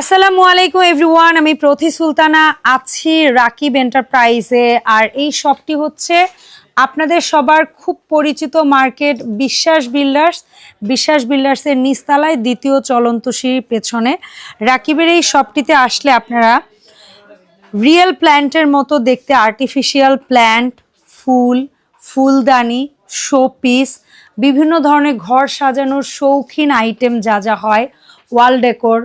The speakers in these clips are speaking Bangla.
আসসালামু আলাইকুম এভরিওয়ান আমি প্রথি সুলতানা, আছি রাকিব এন্টারপ্রাইজে। আর এই শপটি হচ্ছে আপনাদের সবার খুব পরিচিত মার্কেট বিশ্বাস বিল্ডার্স। বিশ্বাস বিল্ডার্সের নিচতলায় দ্বিতীয় চলন্ত সিঁড়ির পেছনে। রাকিবের এই শপটিতে আসলে আপনারা রিয়েল প্ল্যান্টের মতো দেখতে আর্টিফিশিয়াল প্ল্যান্ট ফুল, ফুলদানি শোপিস বিভিন্ন ধরনের ঘর সাজানোর শৌখিন আইটেম যা যা হয় ওয়াল ডেকোর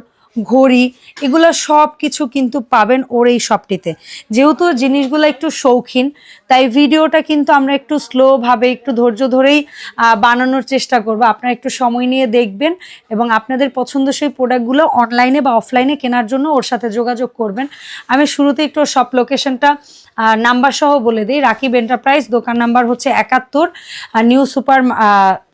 ঘড়ি, এগুলো সব কিছু কিন্তু পাবেন ওর এই শপটিতে যেহেতু জিনিসগুলো একটু শৌখিন, তাই ভিডিওটা কিন্তু আমরা একটু স্লোভাবে একটু ধৈর্য ধরেই বানানোর চেষ্টা করব। আপনারা একটু সময় নিয়ে দেখবেন এবং আপনাদের পছন্দসই প্রোডাক্টগুলো অনলাইনে বা অফলাইনে কেনার জন্য ওর সাথে যোগাযোগ করবেন। আমি শুরুতে একটু শপ লোকেশনটা নাম্বার সহ বলে দিই রাকিব এন্টারপ্রাইজ দোকান নাম্বার হচ্ছে একাত্তর new super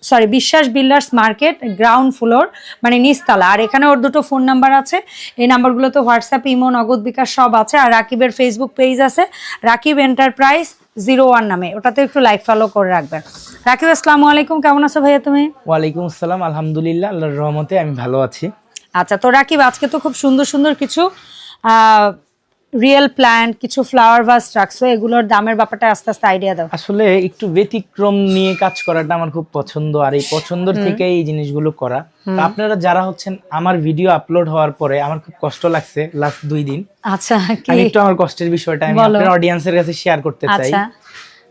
sorry Biswas builders market ground floor মানে নিচতলা। আর এখানে ওর দুটো ফোন নাম্বার আছে। এই নাম্বারগুলোতে হোয়াটসঅ্যাপ ইমো নগদ বিকাশ সব আছে। আর রাকিবের ফেসবুক পেজ আছে রাকিব এন্টারপ্রাইজ জিরো ওয়ান নামে। ওটাতে একটু লাইক ফলো করে রাখবেন। রাকিব আসসালামু আলাইকুম। কেমন আছো ভাইয়া তুমি? ওয়ালাইকুম আসসালাম। আলহামদুলিল্লাহ আল্লাহর রহমতে আমি ভালো আছি। আচ্ছা তো রাকিব আজকে তো খুব সুন্দর সুন্দর কিছু রিয়েল প্ল্যান্ট কিছু ফ্লাওয়ার ভাস রাখছো এগুলোর দামের ব্যাপারটা আস্তে আস্তে আইডিয়া দাও। আসলে একটু ব্যতিক্রম নিয়ে কাজ করাটা আমার খুব পছন্দ আর এই পছন্দর থেকে এই জিনিসগুলো করা। আপনারা যারা হচ্ছেন আমার ভিডিও আপলোড হওয়ার পরে আমার খুব কষ্ট লাগছে লাস্ট দুই দিন। আচ্ছা কি? আমি একটু আমার কষ্টের বিষয়টা আমি। আপনার অডিয়েন্সের কাছে শেয়ার করতে চাই। আচ্ছা।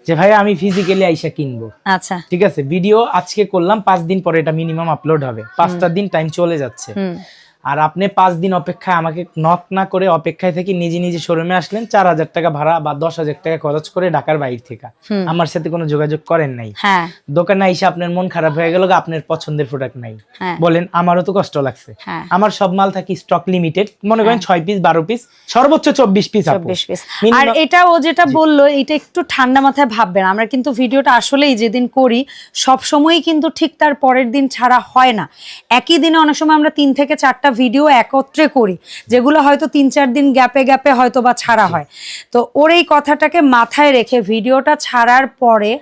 যে ভাই আমি ফিজিক্যালি আইসা কিনবো। আচ্ছা। ঠিক আছে ভিডিও আজকে করলাম পাঁচ দিন পরে এটা মিনিমাম আপলোড হবে। পাঁচটা দিন টাইম চলে যাচ্ছে। আর আপনি পাঁচ দিন অপেক্ষায় আমাকে নক না করে অপেক্ষায় থেকে নিজে নিজে শোরুমে আসলেন চার হাজার টাকা ভাড়া বা দশ হাজার টাকা খরচ করে ঢাকার বাইরে থেকে। আমার সাথে কোনো যোগাযোগ করেন নাই। হ্যাঁ। দোকানে এসে আপনার মন খারাপ হয়ে গেল আপনার পছন্দের প্রোডাক্ট নাই। হ্যাঁ। বলেন আমারও তো কষ্ট লাগছে। হ্যাঁ। আমার সব মাল থাকি স্টক লিমিটেড মনে করেন ছয় পিস বারো পিস সর্বোচ্চ চব্বিশ পিস চব্বিশ পিস আর এটা ও যেটা বলল এটা একটু ঠান্ডা মাথায় ভাববেন। আমরা কিন্তু ভিডিওটা আসলেই যেদিন করি সব সময়ই কিন্তু ঠিক তার পরের দিন ছাড়া হয় না। একই দিনে অনেক সময় আমরা তিন থেকে চারটা ভিডিও একত্রে করি যেগুলো হয়তো তিন চার দিন গ্যাপে গ্যাপে হয়তো বা ছাড়া হয়। তো ওর এই কথাটাকে মাথায় রেখে ভিডিওটা ছাড়ার পরে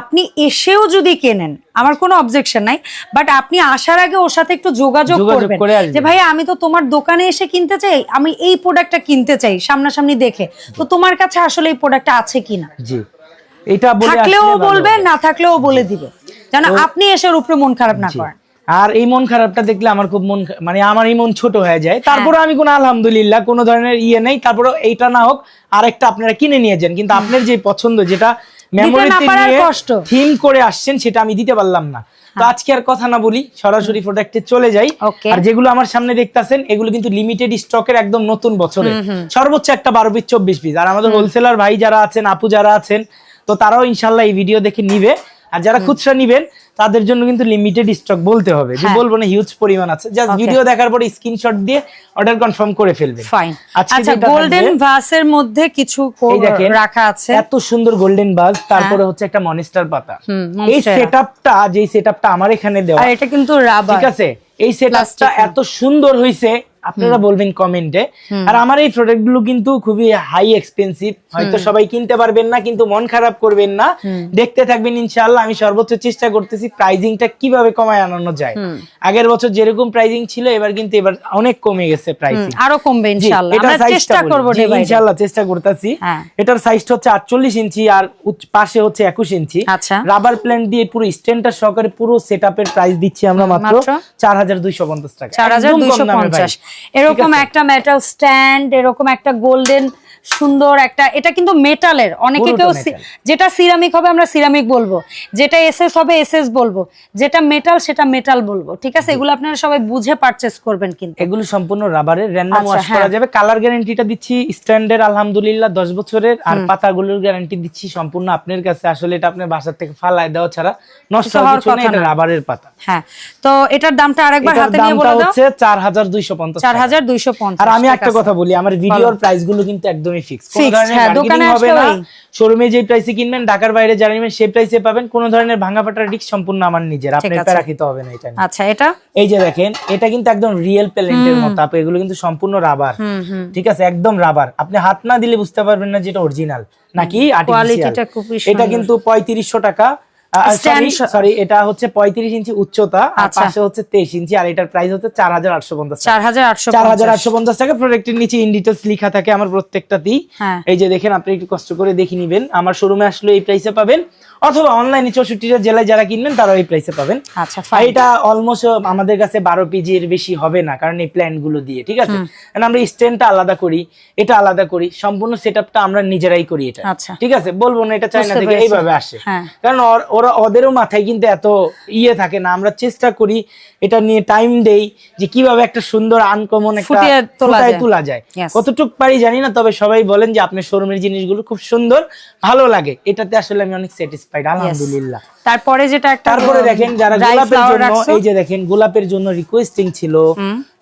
আপনি এসেও যদি কেনেন আমার কোনো অবজেকশন নাই বাট আপনি আসার আগে ওর সাথে একটু যোগাযোগ করবেন যে ভাই আমি তো তোমার দোকানে এসে কিনতে চাই আমি এই প্রোডাক্টটা কিনতে চাই সামনাসামনি দেখে। তো তোমার কাছে আসলে এই প্রোডাক্টটা আছে কিনা? জি। এটা বলে থাকলেও বলবে না থাকলেও বলে দিবে। যেন আপনি এসে ওর উপরে মন খারাপ না করেন। আর এই মন খারাপটা দেখলে আমার খুব মন মানে আমার এই মন ছোট হয়ে যায়। হ্যাঁ। তারপরে আমি কোনো আলহামদুলিল্লাহ কোনো ধরনের ইয়ে নেই। তারপরে এইটা না হোক আরেকটা আপনারা কিনে নিয়ে যান। কিন্তু আপনার যে পছন্দ যেটা মেমোরিতে নিয়ে থিম করে আসছেন সেটা আমি দিতে পারলাম না। তো আজকে আর কথা না বলি সরাসরি প্রোডাক্টে চলে যাই। আর যেগুলো আমার সামনে দেখতাছেন এগুলো কিন্তু লিমিটেড স্টকের একদম নতুন বছরে সর্বোচ্চ একটা বারো পিস চব্বিশ পিস। আর আমাদের হোলসেলার ভাই যারা আছেন আপু যারা আছেন তো তারাও ইনশাল্লাহ এই ভিডিও দেখে নিবে। আর যারা খুচরা নিবেন তাদের জন্য কিন্তু লিমিটেড স্টক বলতে হবে। যে হ্যাঁ। বলব না হিউজ পরিমাণ আছে। জাস্ট ভিডিও দেখার পরে স্ক্রিনশট দিয়ে অর্ডার কনফার্ম করে ফেলবেন। ফাইন আচ্ছা গোল্ডেন ভাসের মধ্যে কিছু রাখা আছে। এত সুন্দর গোল্ডেন ভাস তারপরে হচ্ছে একটা মনিস্টার পাতা। এই। সেটআপটা যেই সেটআপটা আমার এখানে দেওয়া আর এটা কিন্তু রাবার ঠিক আছে? এই সেটআপটা এত সুন্দর হইছে আপনারা বলবেন কমেন্টে। আর আমার এই প্রোডাক্টগুলো কিন্তু খুবই হাই এক্সপেন্সিভ হয়তো সবাই কিনতে পারবেন না কিন্তু মন খারাপ করবেন না। দেখতে থাকবেন ইনশাআল্লাহ আমি সর্বোচ্চ চেষ্টা করতেছি প্রাইজিংটা কীভাবে কমায় আনানো যায়। আগের বছর যেরকম প্রাইজিং ছিল এবার কিন্তু এবার অনেক কমে গেছে প্রাইজিং আরও কমবে ইনশাআল্লাহ। আমরা চেষ্টা করব ইনশাআল্লাহ চেষ্টা করতেছি। হ্যাঁ। এটার সাইজটা হচ্ছে 48 ইঞ্চি আর পাশে হচ্ছে 21 ইঞ্চি। আচ্ছা। রাবার প্ল্যান্ট দিয়ে পুরো স্ট্যান্ডার সহকারে পুরো সেটআপের প্রাইস দিচ্ছি আমরা মাত্র 4250 টাকা। 4250 এরকম একটা মেটাল স্ট্যান্ড এরকম একটা গোল্ডেন সুন্দর একটা এটা কিন্তু মেটালের অনেকে কেউ যেটা সিরামিক হবে আমরা সিরামিক বলব যেটা এসএস হবে এসএস বলব যেটা মেটাল সেটা মেটাল বলব ঠিক আছে? এগুলো আপনারা সবাই বুঝে পারচেস করবেন কিন্তু। এগুলো সম্পূর্ণ রাবারের র্যান্ডম ওয়াশ করা হ্যাঁ। যাবে। কালার গ্যারান্টিটা দিচ্ছি স্ট্যান্ডের আলহামদুলিল্লাহ দশ বছরের। আর পাতাগুলোর গ্যারান্টি দিচ্ছি সম্পূর্ণ আপনার কাছে। আসলে এটা আপনার বাসার থেকে ফালায় দেওয়া ছাড়া নষ্ট হওয়ার কথা এটা না। রাবারের পাতা। হ্যাঁ। তো এটার দামটা আরেকবার হাতে নিয়ে বলে দাও। হচ্ছে চার হাজার দুইশো পঞ্চাশ চার হাজার দুইশো পঞ্চাশ আর আমি একটা কথা বলি আমার ভিডিওর প্রাইসগুলো কিন্তু একদমই ফিক্স কোনো ধরনের হ্যাঁ, দোকানে হবে না। শোরুমে যে প্রাইসে কিনবেন ঢাকার বাইরে যারা নেবেন সেই প্রাইসে পাবেন। কোনো ধরনের ভাঙা ফাটার রিস্ক সম্পূর্ণ আমার নিজের। আপনার। প্যারা খেতে হবে না এটা আচ্ছা এটা? এই যে দেখেন এটা কিন্তু একদম রিয়েল প্যালেন্টের মতো। আপু এগুলো কিন্তু সম্পূর্ণ রাবার ঠিক আছে একদম রাবার আপনি হাত না দিলে বুঝতে পারবেন না যেটা অরিজিনাল নাকি আর্টিফিশিয়াল এটা কিন্তু পঁয়ত্রিশশো টাকা। Stand সরি এটা হচ্ছে পঁয়ত্রিশ ইঞ্চি উচ্চতা আর আচ্ছা। পাশে হচ্ছে তেইশ ইঞ্চি আর এটার প্রাইস হচ্ছে চার হাজার আটশো পঞ্চাশ চার হাজার আটশো চার হাজার আটশো পঞ্চাশ টাকা প্রোডাক্টের নিচে ইন ডিটেলস লেখা থাকে আমার প্রত্যেকটাতেই। হ্যাঁ। এই যে দেখেন আপনি একটু কষ্ট করে দেখে নিবেন। আমার শোরুমে আসলে এই প্রাইসে পাবেন অথবা অনলাইনে চৌষট্টিটা জেলায় যারা কিনবেন তারাও এই প্রাইসে পাবেন। আচ্ছা এটা অলমোস্ট আমাদের কাছে বারো পিজি এর বেশি হবে না কারণ এই প্ল্যানগুলো দিয়ে ঠিক আছে? আমরা স্ট্যান্ডটা আলাদা করি এটা আলাদা করি সম্পূর্ণ সেটআপটা আমরা নিজেরাই করি এটা। আচ্ছা। ঠিক আছে? বলব না এটা বুঝতে থেকে এইভাবে আসে। হ্যাঁ। কারণ ওর- ওদেরও মাথায় কিন্তু এত ইয়ে থাকে না। আমরা চেষ্টা করি এটা নিয়ে টাইম দেই যে কীভাবে একটা সুন্দর আনকমন একটা তোলা যায়। কতটুক পারি জানি না তবে সবাই বলেন যে আপনার শোরুমের জিনিসগুলো খুব সুন্দর ভালো লাগে। এটাতে আসলে আমি অনেক স্যাটিসফাইড আলহামদুলিল্লাহ। তারপরে যেটা একটা তারপরে দেখেন যারা গোলাপের জন্য এই যে দেখেন গোলাপের জন্য রিকোয়েস্টিং ছিল।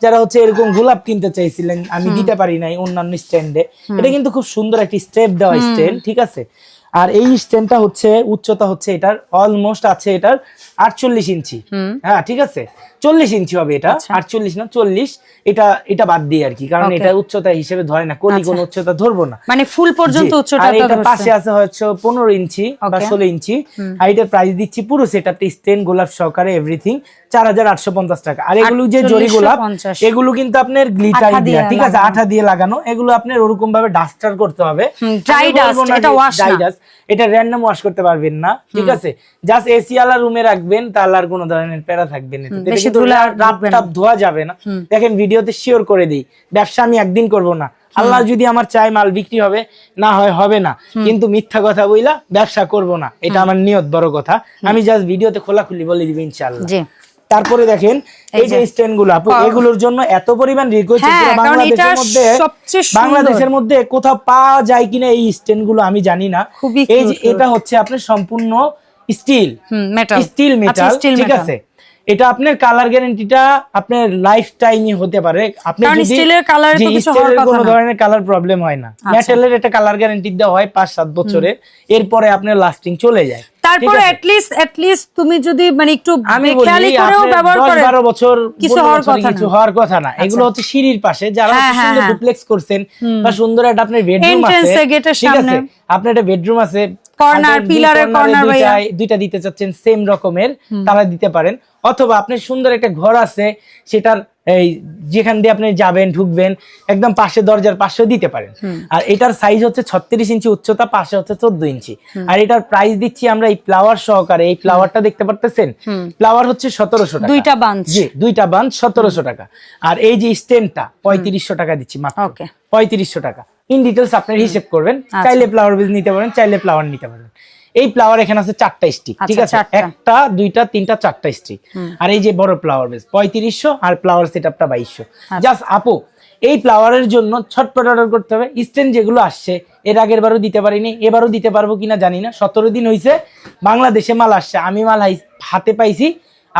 যারা হচ্ছে এরকম গোলাপ কিনতে চাইছিলেন আমি দিতে পারি নাই অন্যান্য স্ট্যান্ডে এটা কিন্তু খুব সুন্দর একটা স্টেপ দেওয়া স্ট্যান্ড ঠিক আছে? আর এই স্ট্যান্ডটা হচ্ছে উচ্চতা হচ্ছে এটার অলমোস্ট আছে এটার আটচল্লিশ ইঞ্চি। হ্যাঁ ঠিক আছে? চল্লিশ ইঞ্চি হবে এটা আচ্ছা। আটচল্লিশ না চল্লিশ এটা এটা বাদ দিয়ে আর কি কারণ এটা উচ্চতা হিসেবে ধরে না কলি আচ্ছা। কোনো উচ্চতা ধরবো না। মানে ফুল পর্যন্ত উচ্চতা এটা পাশে আছে হচ্ছে পনেরো ইঞ্চি বা ষোলো ইঞ্চি। আর এটার প্রাইস দিচ্ছি পুরো সেটআপটা স্টেন গোলাপ সহকারে এভরিথিং চার হাজার আটশো পঞ্চাশ টাকা। আর এগুলো যে জরি গোলাপ এগুলো কিন্তু আপনার গ্লিটার দিয়ে ঠিক আছে আঠা দিয়ে লাগানো। এগুলো আপনার ওরকম ভাবে ডাস্টার করতে হবে। এটা র্যান্ডম ওয়াশ করতে পারবেন না ঠিক আছে। জাস্ট এসি আলা রুমে রাখবেন তাহলে আর কোনো ধরনের প্যারা থাকবে না। বেশি ধুলে আর রাপ ঢুকবে না। টাপ ধোয়া যাবে না। দেখেন ভিডিওতে শিওর করে দিই ব্যবসা আমি একদিন করব না। আল্লাহ যদি আমার চাই মাল বিক্রি হবে না হয় হবে না। কিন্তু মিথ্যা কথা বইলা ব্যবসা করব না। এটা আমার নিয়ত বড় কথা। আমি জাস্ট ভিডিওতে খোলাখুলি বলে দিব ইনশাআল্লাহ। তারপরে দেখেন এই যে স্ট্যান্ডগুলো এগুলোর জন্য এত পরিমাণ রিকোয়েস্ট হ্যাঁ, বাংলাদেশের মধ্যে বাংলাদেশের মধ্যে কোথাও পাওয়া যায় কিনা এই স্ট্যান্ডগুলো আমি জানি না। এই যে এটা হচ্ছে আপনার সম্পূর্ণ স্টিল স্টিল মেটাল ঠিক আছে? এটা আপনার কালার গ্যারান্টিটা আপনার লাইফ টাইমই হতে পারে। আপনি যদি স্টিলের কালারে তো কিছু হওয়ার কথা কোনো ধরনের কালার প্রবলেম হয় না। আচ্ছা। মেটালের একটা কালার গ্যারান্টি দেওয়া হয় পাঁচ সাত বছরের এরপরে আপনার লাস্টিং চলে যায়। তারপরে ঠিক আছে? অ্যাটলিস্ট অ্যাটলিস্ট তুমি যদি মানে একটু আমি খেয়ালি করেও ব্যবহার করে 12 বছর কিছু হওয়ার কথা কিছু হওয়ার কথা না। এগুলো হচ্ছে সিঁড়ির পাশে। যারা হ্যাঁ, হ্যাঁ, সুন্দর হ্যাঁ। ডুপ্লেক্স করছেন বা সুন্দর একটা আপনার বেডরুম আছে। গেটের সামনে। আপনার একটা বেডরুম আছে। এ corner ভাইয়া। দুইটা দিতে চাচ্ছেন সেম রকমের তারা দিতে পারেন। অথবা আপনার সুন্দর একটা ঘর আছে সেটার এই যেখান দিয়ে আপনি যাবেন ঢুকবেন একদম পাশে দরজার পাশেও দিতে পারেন। আর এটার সাইজ হচ্ছে ছত্রিশ ইঞ্চি উচ্চতা পাশে হচ্ছে চোদ্দ ইঞ্চি। আর এটার প্রাইস দিচ্ছি আমরা এই ফ্লাওয়ার সহকারে। এই ফ্লাওয়ারটা দেখতে পারতেছেন? ফ্লাওয়ার হচ্ছে সতেরোশো টাকা। দুইটা বাঞ্চ জি দুইটা বান্ড সতেরোশো টাকা। আর এই যে স্টেনটা পঁয়ত্রিশশো টাকা দিচ্ছি মাত্র। ওকে পঁয়ত্রিশশো টাকা। ইন ডিটেলস আপনার হিসেব করবেন। আচ্ছা। চাইলে ফ্লাওয়ার বেজ নিতে পারেন চাইলে ফ্লাওয়ার নিতে পারেন। এই ফ্লাওয়ার এখানে আছে চারটা স্টিক ঠিক আচ্ছা, আছে একটা দুইটা তিনটা চারটা স্টিক আর এই যে বড় ফ্লাওয়ার বেজ পঁয়ত্রিশশো আর ফ্লাওয়ার সেট আপটা বাইশশো। আচ্ছা। জাস্ট আপু এই ফ্লাওয়ারের জন্য ছটপট অর্ডার করতে হবে। স্ট্যান্ড যেগুলো আসছে এর আগের বারও দিতে পারিনি এবারও দিতে পারব কিনা জানি না। সতেরো দিন হয়েছে বাংলাদেশে মাল আসছে। আমি মাল হাতে পাইছি।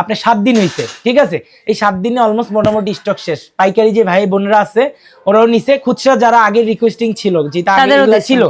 আপনার সাত দিন হয়েছে ঠিক আছে? এই সাত দিনে অলমোস্ট মোটামুটি স্টক শেষ। পাইকারি যে ভাই বোনেরা আছে ওরাও নিছে। খুচরা যারা আগের রিকোয়েস্টিং ছিল যেটা। ছিল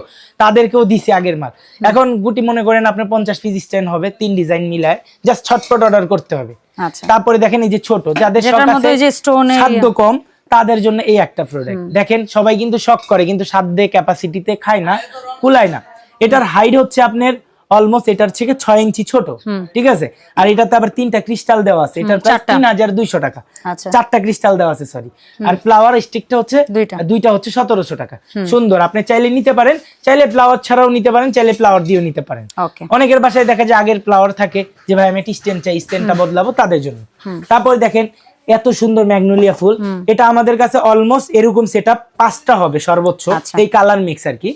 তাদেরকেও দিছে আগের মাল। এখন গুটি মনে করেন আপনার পঞ্চাশ পিস স্ট্যান্ড হবে তিন ডিজাইন মিলায়। জাস্ট ছটপট অর্ডার করতে হবে। আচ্ছা। তারপরে দেখেন এই যে ছোট যাদের যেটার শখ মধ্যে আছে ওই যে stone এর সাধ্য কম তাদের জন্য এই একটা প্রোডাক্ট দেখেন সবাই কিন্তু শখ করে কিন্তু সাধ্যে ক্যাপাসিটিতে খায় না কুলায় না। এটার হাইট হচ্ছে আপনার অলমোস্ট এটার থেকে ছয় ইঞ্চি ছোট। ঠিক আছে? আর এটাতে আবার তিনটা ক্রিস্টাল দেওয়া আছে। এটার তিন হাজার দুইশো টাকা। আচ্ছা। চারটা ক্রিস্টাল দেওয়া আছে সরি আর ফ্লাওয়ার স্টিকটা হচ্ছে দুইটা। হচ্ছে সতেরোশো টাকা। সুন্দর। আপনি চাইলে নিতে পারেন। চাইলে ফ্লাওয়ার ছাড়াও নিতে পারেন চাইলে ফ্লাওয়ার দিয়েও নিতে পারেন। অনেকের বাসায় দেখা যায় আগের ফ্লাওয়ার থাকে যে ভাই আমি একটা স্ট্যান্ড চাই স্ট্যান্ডটা বদলাবো তাদের জন্য। তারপর দেখেন এত সুন্দর ম্যাগনোলিয়া ফুল। এটা আমাদের কাছে অলমোস্ট এরকম সেটআপ পাঁচটা হবে সর্বোচ্চ আচ্ছা। এই কালার মিক্স আর কি।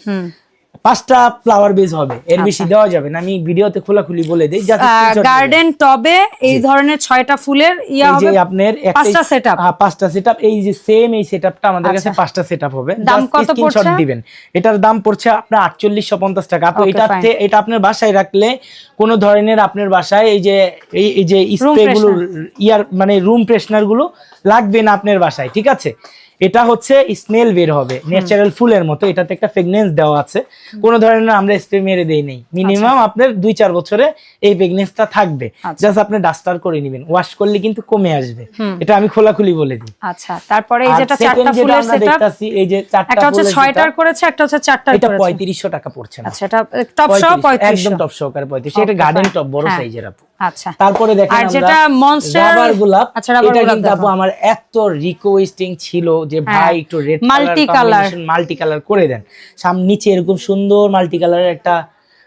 পাঁচটা ফ্লাওয়ার বেজ হবে। এর বেশি দেওয়া যাবে না। আমি ভিডিওতে খোলাখুলি বলে দিই যাতে গার্ডেন টবে এই ধরনের ছয়টা ফুলের ইয়া হবে আপনার পাঁচটা setup। হ্যাঁ, পাঁচটা সেটআপ এই যে সেম এই সেটআপটা আমাদের কাছে আচ্ছা। পাঁচটা সেটআপ হবে। দাম কত পড়ছে? দিবেন। এটার দাম পড়ছে আপনার আটচল্লিশশো পঞ্চাশ টাকা। আপু Okay, এটা এটা আপনার বাসায় রাখলে কোন ধরনের আপনার বাসায় এই যে এই এই যে স্প্রে গুলো ইয়ার মানে রুম ফ্রেশনারগুলো লাগবে না আপনার বাসায় ঠিক আছে? এটা হচ্ছে স্মেল বের হবে ন্যাচারাল ফুলের মতো এটাতে একটা ফ্রেগনেন্স দেওয়া আছে। কোনো ধরনের আমরা স্প্রে মেরে দেই নেই। মিনিমাম আপনার দুই চার বছরে এই ফ্রেগনেন্সটা থাকবে। আচ্ছা। জাস্ট আপনি ডাস্টার করে নেবেন। ওয়াশ করলে কিন্তু কমে আসবে। এটা আমি খোলাখুলি বলে দিই। আচ্ছা তারপরে এই যেটা চারটা ফুলের সেটআপ এই যে চারটা একটা হচ্ছে ছয়টার করেছে একটা হচ্ছে চারটার এটা করেছে। পঁয়ত্রিশশো টাকা পড়ছে না। আচ্ছা এটা টপ সহ 35, পঁয়ত্রিশ একদম টপ সহকারে পঁয়ত্রিশ এটা গার্ডেন টপ বড় হ্যাঁ। সাইজের আপু। আচ্ছা। তারপরে দেখেন আর যেটা Monster- রাবার গোলাপ আচ্ছা, এটা কিন্তু আপু আমার এত রিকোয়েস্টিং ছিল যে হ্যাঁ, ভাই একটু red multi colour multi colour করে দেন। সামনে নিচে এরকম সুন্দর মাল্টি কালারের একটা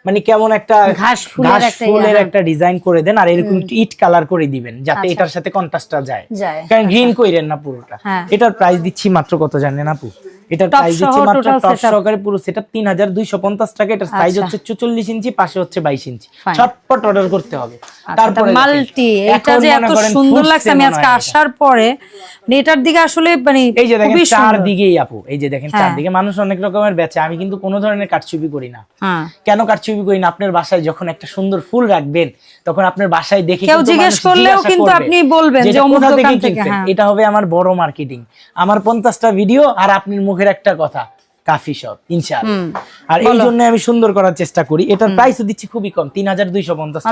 মানে কেমন একটা ঘাস ফুলের একটা ফুলের হ্যাঁ। ডিজাইন করে দেন আর এরকম ইট কালার করে দিবেন যাতে আচ্ছা। এটার সাথে কন্ট্রাস্টটা যায়। কারণ গ্রিন কইরেন না পুরোটা। হ্যাঁ। এটার প্রাইস দিচ্ছি মাত্র কত জানেন আপু? প্রাইস সহ মাত্র টপ সহকারে পুরো সেটা তিন হাজার দুইশো পঞ্চাশ টাকা এটার সাইজ আচ্ছা। হচ্ছে চুচল্লিশ ইঞ্চি পাশে হচ্ছে বাইশ ইঞ্চি Fine। অর্ডার করতে হবে তারপরে মাল্টি এটা যে এত সুন্দর লাগছে আমি আজকে আসার পরে এটার দিকে আসলে মানে এই যে দেখেন সুন্দর। চারদিকেই আপু এই যে দেখেন হ্যাঁ। চারদিকে মানুষ অনেক রকমের বেচে আমি কিন্তু কোনো ধরনের কাটছুপি করি না হ্যাঁ কেন কাটছুপি করি না আপনার বাসায় যখন একটা সুন্দর ফুল রাখবেন তখন আপনার বাসায় দেখে কেউ জিজ্ঞেস করলেও কিন্তু আপনি বলবেন যে এটা অমুক দোকান থেকে, হ্যাঁ। এটা হবে আমার বড় মার্কেটিং আমার পঞ্চাশটা ভিডিও আর আপনার মুখের একটা কথা। কাফি শপ ইনশাআল্লাহ। আর এই জন্য আমি সুন্দর করার চেষ্টা করি। এটার প্রাইসও দিচ্ছি খুবই কম তিন হাজার দুইশো পঞ্চাশ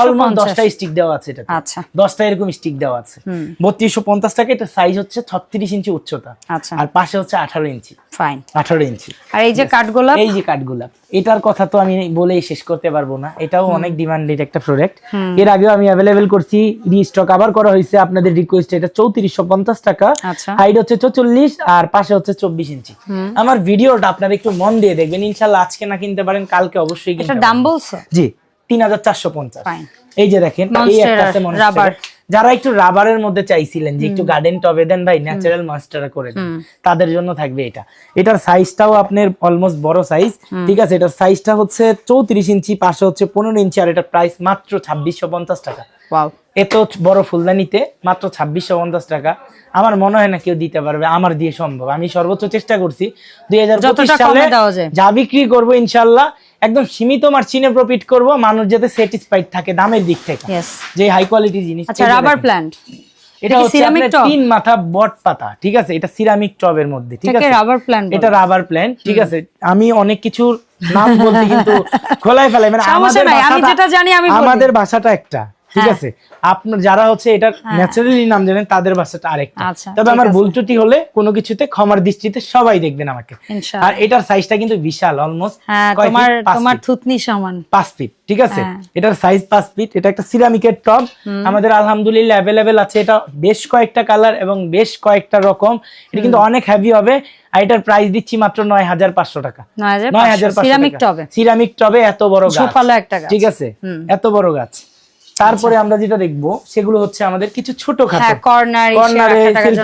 অলমোস্ট দশটা স্টিক দেওয়া আছে এটা আচ্ছা। দশটা এরকম স্টিক দেওয়া আছে। বত্রিশশো পঞ্চাশ টাকা এটা সাইজ হচ্ছে ছত্রিশ ইঞ্চি উচ্চতা। আচ্ছা। আর পাশে হচ্ছে আঠারো ইঞ্চি। ফাইন আঠারো ইঞ্চি। আর এই যে কাঠগোলাপ? এই যে কাঠগোলাপ। এটার কথা তো আমি বলেই শেষ করতে পারব না। এটাও অনেক ডিমান্ডেড একটা প্রোডাক্টের আগেও আমি অ্যাভেলেবেল করছি। রিস্টক আবার করা হয়েছে আপনাদের রিকোয়েস্ট এটা চৌত্রিশশো পঞ্চাশ টাকা। আচ্ছা। হাইট হচ্ছে চল্লিশ আর পাশে হচ্ছে চব্বিশ ইঞ্চি। আমার ভিডিওটা আপনারা একটু মন দিয়ে দেখবেন। ইনশাল্লাহ আজকে না কিনতে পারেন কালকে অবশ্যই কিনতে। দাম বলছো? জি তিন হাজার চারশো পঞ্চাশ। এই যে দেখেন এই Monstera, একটা আছে Monstera। যারা একটু রাবারের মধ্যে চাইছিলেন যে একটু গার্ডেন টবে দেন ভাই ন্যাচারাল মাস্টার করে দেন। তাদের জন্য থাকবে এটা। এটার সাইজটাও আপনার অলমোস্ট বড় সাইজ ঠিক আছে এটার সাইজটা হচ্ছে চৌত্রিশ ইঞ্চি পাশে হচ্ছে পনেরো ইঞ্চি আর এটার প্রাইস মাত্র ছাব্বিশশো পঞ্চাশ টাকা। এত বড় ফুলদানিতে মাত্র ছাব্বিশশো পঞ্চাশ টাকা। আমার মনে হয় না কেউ দিতে পারবে আমার দিয়ে সম্ভব। আমি সর্বোচ্চ চেষ্টা করছি। দুই হাজার সালে যা বিক্রি করব ইনশাল্লাহ একদম সীমিত মার্জিনে প্রফিট করব মানুষ যাতে স্যাটিসফাইড থাকে দামের দিক থেকে। যে হাই কোয়ালিটি জিনিস আচ্ছা রাবার দেখেন। প্ল্যান্ট এটা হচ্ছে ceramic আপনার তিন মাথা বট পাতা ঠিক আছে? এটা সিরামিক টবের মধ্যে ঠিক আছে? রাবার প্ল্যান্ট এটা রাবার প্ল্যান্ট ঠিক আছে? আমি অনেক কিছুর নাম বলতে কিন্তু খোলাই ফেলাই মানে। আমাদের ভাষাটা একটা। ঠিক হ্যাঁ। আছে? আপনার যারা হচ্ছে এটা ন্যাচারালি নাম জানেন তাদের ভাষাটা আরেকটা। আচ্ছা, তবে আমার। ভুল ত্রুটি হলে কোনো কিছুতে ক্ষমার দৃষ্টিতে সবাই দেখবেন আমাকে। আর এটার সাইজটা কিন্তু বিশাল অলমোস্ট হ্যাঁ তোমার তোমার থুতনি সমান। পাঁচ ফিট ঠিক আছে? হ্যাঁ। এটার সাইজ পাঁচ ফিট এটা একটা সিরামিকের টব আমাদের আলহামদুলিল্লাহ অ্যাভেলেবেল আছে। এটা বেশ কয়েকটা কালার এবং বেশ কয়েকটা রকম। এটা কিন্তু অনেক হেভি হবে। আর এটার প্রাইস দিচ্ছি মাত্র নয় হাজার পাঁচশো টাকা। নয় হাজার নয় হাজার সিরামিক টবে সিরামিক টবে এত বড় গাছ। ঠিক আছে? এত বড় গাছ। তারপরে আমরা যেটা দেখব সেগুলো হচ্ছে আমাদের কিছু ছোট হ্যাঁ খাটো কর্নার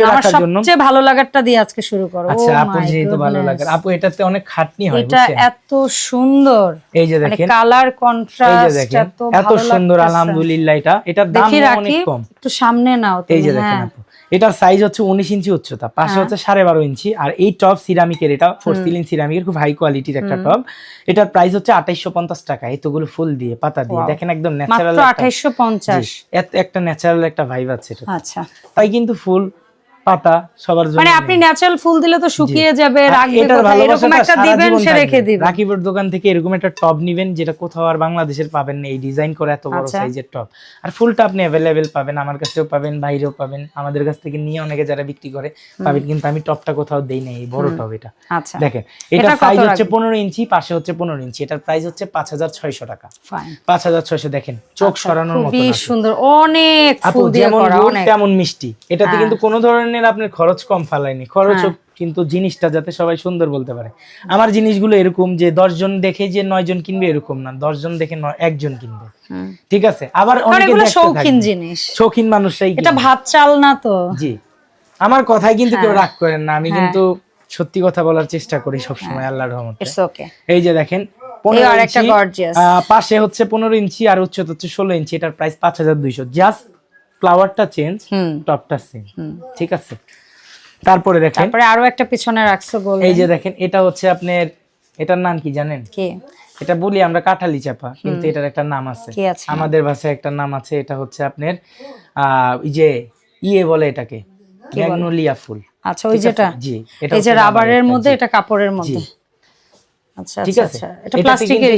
রাখার জন্য। সবচেয়ে ভালো লাগারটা দিয়ে আজকে শুরু করো আচ্ছা Oh আপু যেহেতু ভালো লাগার আপু এটাতে অনেক খাটনি হয় এটা এত সুন্দর। এই যে মানে দেখেন। কালার কন্ট্রাস্ট এত এত সুন্দর। আলহামদুলিল্লাহ এটা। এটার দাম অনেক কম। একটু সামনে নাও এই যে দেখেন হ্যাঁ। আপু। এটার সাইজ হচ্ছে উনিশ ইঞ্চি উচ্চতা পাশে হচ্ছে সাড়ে বারো ইঞ্চি। আর এই টপ সিরামিকের এটা ফোর সিলিং সিরামিকের খুব হাই কোয়ালিটির একটা টপ এটার প্রাইস হচ্ছে আঠাইশো পঞ্চাশ টাকা এতগুলো ফুল দিয়ে পাতা দিয়ে। দেখেন একদম ন্যাচারাল আঠাইশো পঞ্চাশ। একটা ন্যাচারাল একটা ভাইব আছে এটা আচ্ছা। তাই কিন্তু ফুল পাতা সবার জন্য মানে আপনি ন্যাচারাল ফুল দিলে তো শুকিয়ে যাবে রাখবে এরকম একটা দিবেন সে রেখে দিবেন রাকিবের দোকান থেকে এরকম একটা টব নিবেন যেটা কোথাও আর বাংলাদেশের পাবেন না। এই ডিজাইন করে এত বড় আচ্ছা। সাইজের টব আর ফুলটা আপনি অ্যাভেলেবেল পাবেন আমার কাছেও পাবেন বাইরেও পাবেন। আমাদের কাছ থেকে নিয়ে অনেকে যারা বিক্রি করে পাবেন কিন্তু আমি টপটা কোথাও দেই না এই বড় টব এটা। আচ্ছা। দেখেন এটা সাইজ হচ্ছে রাখবেন? পনেরো ইঞ্চি পাশে হচ্ছে পনেরো ইঞ্চি। এটার প্রাইস হচ্ছে পাঁচ হাজার ছয়শো টাকা। ফাইন পাঁচ হাজার ছয়শো দেখেন চোখ সরানোর মতো খুবই সুন্দর অনেক ফুল দিয়ে করা অনেক। তেমন মিষ্টি। এটাতে হ্যাঁ। কিন্তু কোনো ধরনের আপনার খরচ কম ফালায়নি খরচ কিন্তু জিনিসটা যাতে সবাই সুন্দর বলতে পারে। আমার জিনিসগুলো এরকম যে দশজন দেখে যে নয় জন কিনবে এরকম না। দশজন দেখে একজন কিনবে। ঠিক আছে? আবার অনেকে শৌখিন। জিনিস। শৌখিন মানুষরাই এটা ভাত চাল না তো। জি। আমার কথাই কিন্তু কেউ হ্যাঁ। রাগ করেন না। আমি কিন্তু সত্যি কথা বলার চেষ্টা করি সবসময় আল্লাহর রহমতে। এই যে দেখেন পাশে হচ্ছে পনেরো ইঞ্চি আর উচ্চতা হচ্ছে ষোলো ইঞ্চি। এটার প্রাইস পাঁচ হাজার দুইশো। জাস্ট ফ্লাওয়ারটা চেঞ্জ টপটা সেম ঠিক আছে? তারপরে দেখেন। তারপরে আরও একটা পিছনে রাখছো গোল এই যে দেখেন এটা হচ্ছে আপনার এটার নাম কি জানেন? কি? এটা বলি আমরা কাঠালি চাপা কিন্তু এটার একটা নাম আছে। আমাদের ভাষায় একটা নাম আছে এটা হচ্ছে আপনার আহ এই যে ইয়ে বলে এটাকে ম্যাগনোলিয়া ফুল। আচ্ছা ওই যেটা? জি এটা এই যে হচ্ছে রাবারের মধ্যে এটা কাপড়ের মধ্যে। ঠিক আচ্ছা আছে? আচ্ছা। এটা প্লাস্টিকের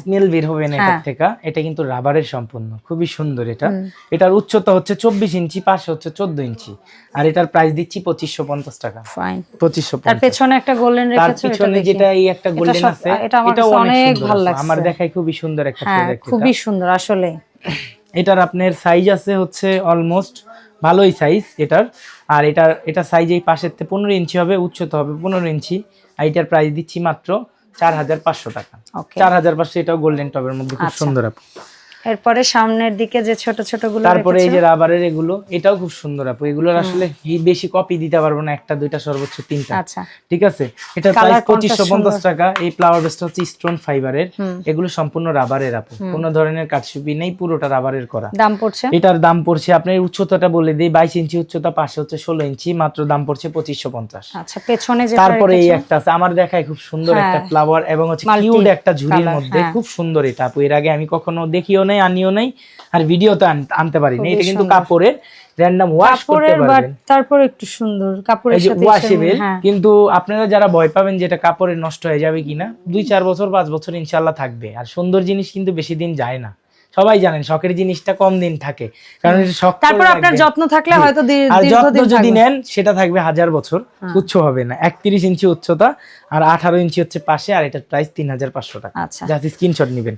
স্মেল বের হবে না হ্যাঁ। থেকে। এটা কিন্তু রাবারের সম্পূর্ণ খুবই সুন্দর এটা। এটার উচ্চতা হচ্ছে চব্বিশ ইঞ্চি পাশে হচ্ছে চোদ্দ ইঞ্চি। আর এটার প্রাইস দিচ্ছি পঁচিশশো পঞ্চাশ টাকা। পঁচিশশো তার পেছনে একটা গোল্ডেন তার পিছনে যেটা এই একটা গোল্ডেন আছে এটা আমার অনেক অনেক ভালো লাগছে। আমার দেখায় খুবই সুন্দর একটা হ্যাঁ খুবই সুন্দর আসলে। এটার আপনার সাইজ আছে হচ্ছে অলমোস্ট ভালোই সাইজ এটার। আর এটার এটা সাইজ এই পাশের থেকে পনেরো ইঞ্চি হবে উচ্চতা হবে পনেরো ইঞ্চি। আর এটার প্রাইস দিচ্ছি মাত্র চার হাজার পাঁচশো টাকা। চার হাজার পাঁচশো এটাও গোল্ডেন টবের মধ্যে খুব আচ্ছা। সুন্দর আপু। এরপরে সামনের দিকে যে ছোট ছোটগুলো তারপরে এই যে রাবারের এগুলো এটাও খুব সুন্দর আপু। এগুলোর আসলে বেশি কপি দিতে পারব না একটা দুইটা সর্বোচ্চ তিনটা। আচ্ছা। ঠিক আছে? এটার Colour প্রাইস contrast পঁচিশশো পঞ্চাশ সুন্দর। টাকা। এই ফ্লাওয়ার বেসটা হচ্ছে স্টোন ফাইবারের এগুলো সম্পূর্ণ রাবারের আপু। কোনো ধরনের কাটসুপি নেই পুরোটা রাবারের করা। দাম পড়ছে? এটার দাম পড়ছে আপনার উচ্চতাটা বলে দিই বাইশ ইঞ্চি উচ্চতা পাশে হচ্ছে ষোলো ইঞ্চি মাত্র দাম পড়ছে পঁচিশশো পঞ্চাশ। আচ্ছা পেছনে যে তারপরে এই একটা আছে আমার দেখায় খুব সুন্দর একটা হ্যাঁ। ফ্লাওয়ার এবং হচ্ছে কিউট একটা ঝুড়ির মধ্যে হ্যাঁ। খুব সুন্দর এটা আপু। এর আগে আমি কখনো দেখিও নাই আনিও নাই আর ভিডিও তো আনতে পারিনি এটা কিন্তু কাপড়ের র্যান্ডম ওয়াশ করতে পারবেন। তারপর একটু সুন্দর। কাপড়ের সাথে ওয়াশেবল হ্যাঁ। কিন্তু আপনারা যারা ভয় পাবেন যেটা কাপড়ে নষ্ট হয়ে যাবে কিনা দুই চার বছর পাঁচ বছর ইনশাআল্লাহ থাকবে। আর সুন্দর জিনিস কিন্তু বেশি দিন যায় না। সবাই জানেন শখের জিনিসটা কম দিন থাকে। কারণ এটা শখ তারপর আপনার যত্ন থাকলে হয়তো আর যত্ন যদি নেন সেটা থাকবে হাজার বছর উচ্চ হবে না। একত্রিশ ইঞ্চি উচ্চতা আর আঠারো ইঞ্চি হচ্ছে পাশে আর এটার প্রাইস তিন হাজার পাঁচশো টাকা। জাস্ট স্ক্রিনশট নিবেন।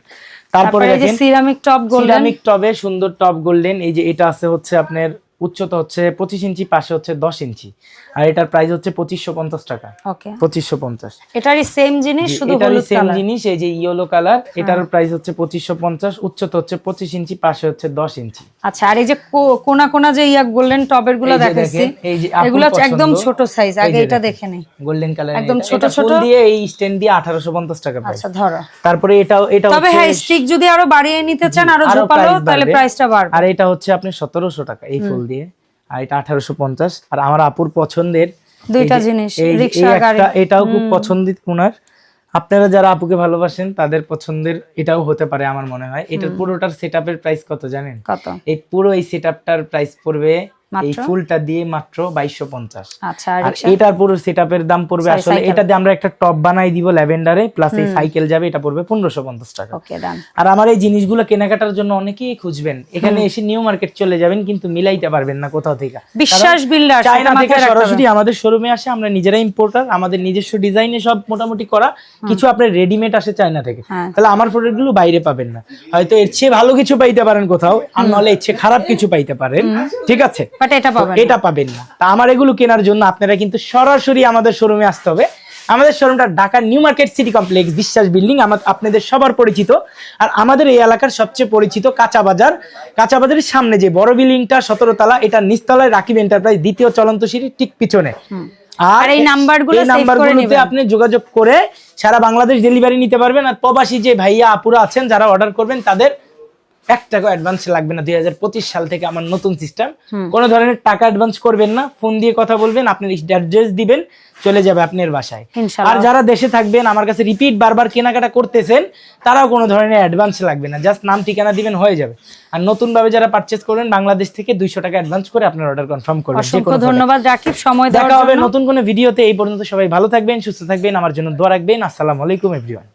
তারপরে সিরামিক টপ গোল্ডেন সিরামিক টবে সুন্দর টপ গোল্ডেন এই যে এটা আছে হচ্ছে আপনার উচ্চতা হচ্ছে পঁচিশ ইঞ্চি পাশে হচ্ছে দশ ইঞ্চি। আর এটার প্রাইস হচ্ছে পঁচিশশো পঞ্চাশ টাকা। পঁচিশশো পঞ্চাশ। এটারই সেম জিনিস শুধু এটারই সেম জিনিস এই যে ইয়েলো কালার এটার প্রাইস হচ্ছে পঁচিশশো পঞ্চাশ উচ্চতা হচ্ছে পঁচিশ ইঞ্চি পাশে হচ্ছে দশ ইঞ্চি। আচ্ছা আর এই যে কোনা কোনা যে ইয়া গোল্ডেন টবেরগুলো দেখাচ্ছি এগুলো একদম ছোট সাইজ আগে এটা দেখে নেই। গোল্ডেন কালার একদম ছোট ছোট। দিয়ে এই স্ট্যান্ড দিয়ে আঠারোশো পঞ্চাশ টাকা আচ্ছা ধরো। তারপরে এটাও এটা তবে হ্যাঁ স্টিক যদি আরও বাড়িয়ে নিতে চান আরও আরও ঝোপালো তাহলে প্রাইসটা বাড়বে। আর এটা হচ্ছে আপনি সতেরোশো টাকা এই ফুল দিয়ে আর এটা আঠারোশো পঞ্চাশ। আর আমার আপুর পছন্দের দুইটা জিনিস, এটাও খুব পছন্দের ওনার। আপনারা যারা আপুকে ভালোবাসেন তাদের পছন্দের এটাও হতে পারে আমার মনে হয়। এটার পুরোটার সেট প্রাইস কত জানেন? কত? এই পুরো এই সেট প্রাইস পড়বে এই ফুলটা দিয়ে মাত্র বাইশশো পঞ্চাশ। আচ্ছা আর এটার পুরো সেটআপের দাম পড়বে আসলে এটা দিয়ে আমরা একটা টপ বানাই দিব ল্যাভেন্ডারে প্লাস এই সাইকেল যাবে এটা পড়বে পনেরোশো পঞ্চাশ টাকা। আর আমার এই জিনিসগুলো কেনাকাটার জন্য অনেকেই খুঁজবেন। এখানে এসে নিউ মার্কেট চলে যাবেন কিন্তু মিলাইতে পারবেন না কোথাও থেকে। বিশ্বাস বিল্ডার চায়না থেকে সরাসরি আমাদের শোরুমে আসে আমরা নিজেরাই ইম্পোর্টার আমাদের নিজস্ব ডিজাইনে সব মোটামুটি করা কিছু আপনার রেডিমেড আসে চায়না থেকে। হ্যাঁ। তাহলে আমার প্রোডাক্টগুলো বাইরে পাবেন না। হয়তো এর চেয়ে ভালো কিছু পাইতে পারেন কোথাও আর নাহলে এর চেয়ে খারাপ কিছু পাইতে পারেন। ঠিক আছে? বাট এটা পাবেন এটা পাবেন না। তা আমার এগুলো কেনার জন্য আপনারা কিন্তু সরাসরি আমাদের শোরুমে আসতে হবে। আমাদের শোরুমটা ঢাকার new market city complex Biswas building আপনাদের সবার পরিচিত। আর আমাদের এই এলাকার সবচেয়ে পরিচিত কাঁচা বাজার। কাঁচা বাজারের সামনে যে বড় বিল্ডিংটা সতেরো তলা এটা নিচতলায় রাকিব এন্টারপ্রাইজ দ্বিতীয় চলন্ত সিঁড়ি ঠিক পিছনে। আর এই নাম্বারগুলো নাম্বারগুলোতে আপনি যোগাযোগ করে সারা বাংলাদেশ ডেলিভারি নিতে পারবেন। আর প্রবাসী যে ভাইয়া আপুরা আছেন যারা অর্ডার করবেন তাদের এক টাকা অ্যাডভান্স লাগবে না। দুই হাজার পঁচিশ সাল থেকে আমার নতুন সিস্টেম কোনো ধরনের টাকা অ্যাডভান্স করবেন না। ফোন দিয়ে কথা বলবেন আপনার অ্যাড্রেস দিবেন চলে যাবে আপনার বাসায়। আর যারা দেশে থাকবেন আমার কাছে রিপিট বারবার কেনাকাটা করতেছেন তারাও কোনো ধরনের অ্যাডভান্স লাগবে না। জাস্ট নাম ঠিকানা দিবেন হয়ে যাবে। আর নতুন ভাবে যারা পারচেজ করবেন বাংলাদেশ থেকে দুইশো টাকা অ্যাডভান্স করে আপনার অর্ডার কনফার্ম করবেন। ধন্যবাদ রাকিব। সময় দেখা হবে নতুন কোনো ভিডিওতে এই পর্যন্ত সবাই ভালো থাকবেন সুস্থ থাকবেন। আমার জন্য দোয়া রাখবেন। আসসালামু আলাইকুম এভরিওয়ান